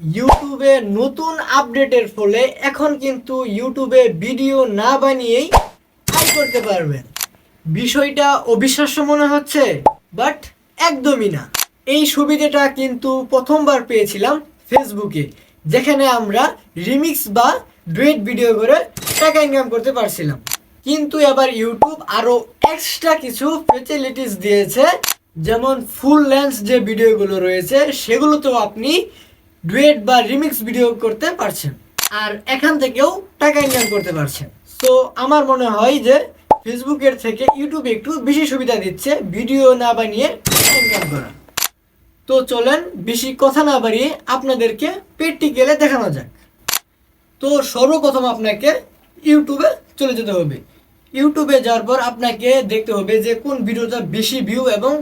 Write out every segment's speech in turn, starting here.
ইউটিউবে নতুন আপডেটের ফলে এখন কিন্তু ইউটিউবে ভিডিও না বানিয়েই আয় করতে পারবেন। বিষয়টা অবিশ্বাস্য মনে হচ্ছে বাট একদমই না। এই সুবিধাটা কিন্তু প্রথমবার পেয়েছিলাম ফেসবুকে যেখানে আমরা রিমিক্স বা ডুয়েট ভিডিও করে টাকা ইনকাম করতে পারছিলাম। কিন্তু এবার ইউটিউব আরও এক্সট্রা কিছু ফেসিলিটিস দিয়েছে, যেমন ফুল লেন্স যে ভিডিওগুলো রয়েছে সেগুলোতেও আপনি ডুয়েট বা রিমিক্স ভিডিও করতে পারছেন। আর এখান থেকেও টাকা ইনকাম করতে পারছেন। তো আমার মনে হয় যে ফেসবুকের থেকে ইউটিউব একটু বেশি সুবিধা দিচ্ছে ভিডিও না বানিয়ে ইনকাম করা। তো চলেন বেশি কথা না বাড়িয়ে আপনাদেরকে প্র্যাকটিক্যালে দেখানো যাক। তো সর্বপ্রথম আপনাকে ইউটিউবে চলে যেতে হবে। ইউটিউবে যাওয়ার পর আপনাকে দেখতে হবে যে কোন ভিডিওটা বেশি ভিউ এবং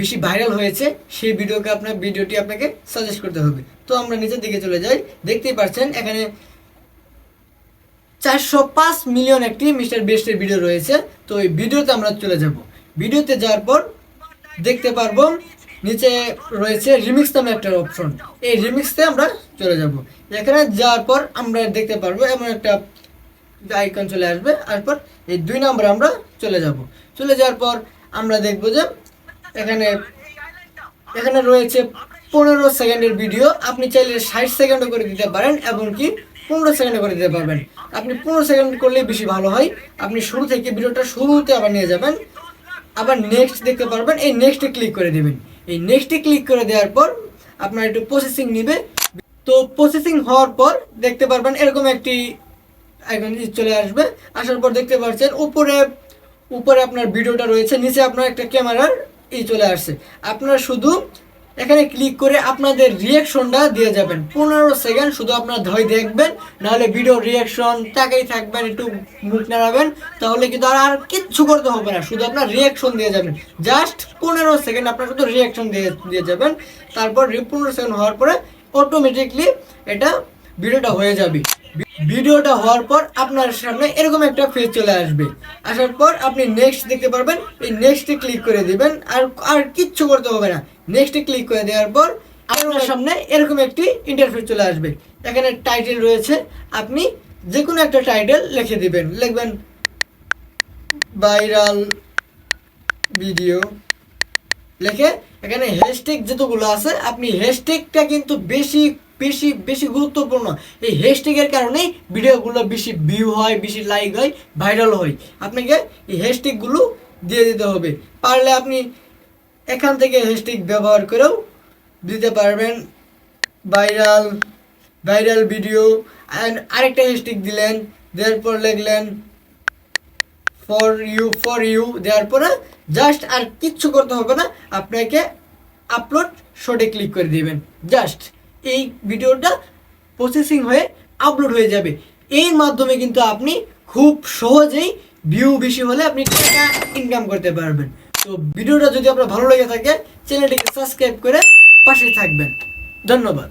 বেশি ভাইরাল হয়েছে, সেই ভিডিওকে আপনার, ভিডিওটি আপনাকে সাজেস্ট করতে হবে। তো আমরা নিচের দিকে চলে যাই। দেখতেই পাচ্ছেন, এখানে চারশো পাঁচ মিলিয়ন একটি মিস্টার বেস্টের ভিডিও রয়েছে। তো এই ভিডিওতে আমরা চলে যাব। ভিডিওতে যাওয়ার পর দেখতে পারব, নিচে রয়েছে রিমিক্স নামে একটা অপশন এই রিমিক্সতে আমরা চলে যাব। এখানে যাওয়ার পর আমরা দেখতে পারব, এমন একটা আইকন চলে আসবে। তারপর এই দুই নম্বরে আমরা চলে যাব। চলে যাওয়ার পর আমরা দেখব যে এখানে এখানে রয়েছে পনেরো সেকেন্ডের ভিডিও। আপনি চাইলে ষাট সেকেন্ডও করে দিতে পারেন এমনকি পনেরো সেকেন্ডে করে দিতে পারবেন। আপনি পনেরো সেকেন্ড করলে বেশি ভালো হয়। আপনি শুরু থেকে ভিডিওটা শুরুতে আবার নিয়ে যাবেন। আবার নেক্সট দেখতে পারবেন। এই নেক্সটে ক্লিক করে দেবেন। এই নেক্সটে ক্লিক করে দেওয়ার পর আপনার একটু প্রসেসিং নেবে। তো প্রসেসিং হওয়ার পর দেখতে পারবেন এরকম একটি চলে আসবে। আসার পর দেখতে পাচ্ছেন উপরে উপরে আপনার ভিডিওটা রয়েছে। নিচে আপনার একটা ক্যামেরার ই চলে আসছে। আপনারা শুধু এখানে ক্লিক করে আপনাদের রিয়াকশনটা দিয়ে যাবেন। পনেরো সেকেন্ড শুধু আপনার ধয় দেখবেন, নাহলে ভিডিও রিয়াকশন তাকেই থাকবেন, একটু মুখ নাড়াবেন, তাহলে কিন্তু আর কিচ্ছু করতে হবে না। শুধু আপনার রিয়াকশন দিয়ে যাবেন। জাস্ট পনেরো সেকেন্ড আপনার শুধু রিয়াকশন দিয়ে দিয়ে যাবেন। তারপর পনেরো সেকেন্ড হওয়ার পরে অটোমেটিকলি এটা ভিডিওটা হয়ে যাবে। ভিডিওটা হওয়ার পর আপনার সামনে এরকম একটা পেজ চলে আসবে। আসার পর আপনি নেক্সট দেখতে পারবেন, এই নেক্সটে ক্লিক করে দিবেন, আর আর কিচ্ছু করতে হবে না। নেক্সটে ক্লিক করে দেওয়ার পর আপনার সামনে এরকম একটি ইন্টারফেস চলে আসবে। এখানে টাইটেল রয়েছে, আপনি যে কোনো একটা টাইটেল লিখে দিবেন। লিখবেন ভাইরাল ভিডিও লিখে এখানে হ্যাশট্যাগ যতগুলো আছে, আপনি হ্যাশট্যাগটা কিন্তু বেশি বেশি বেশি গুরুত্বপূর্ণ। এই হ্যাশট্যাগের কারণেই ভিডিওগুলো বেশি ভিউ হয়, বেশি লাইক হয় ভাইরাল হয়। আপনাকে এই হ্যাশট্যাগুলো দিয়ে দিতে হবে। পারলে আপনি এখান থেকে হ্যাশট্যাগ ব্যবহার করেও দিতে পারবেন। ভাইরাল ভাইরাল ভিডিও অ্যান্ড আরেকটা হ্যাশট্যাগ দিলেন, দেওয়ার পর লিখলেন ফর ইউ ফর ইউ দেওয়ার পরে জাস্ট আর কিচ্ছু করতে হবে না, আপনাকে আপলোড শটে ক্লিক করে দিবেন। জাস্ট এই ভিডিওটা প্রসেসিং হয়ে আপলোড হয়ে যাবে। এর মাধ্যমে কিন্তু আপনি খুব সহজেই ভিউ বেশি হলে আপনি টাকা ইনকাম করতে পারবেন। তো ভিডিওটা যদি আপনার ভালো লেগে থাকে চ্যানেলটিকে সাবস্ক্রাইব করে পাশে থাকবেন। ধন্যবাদ।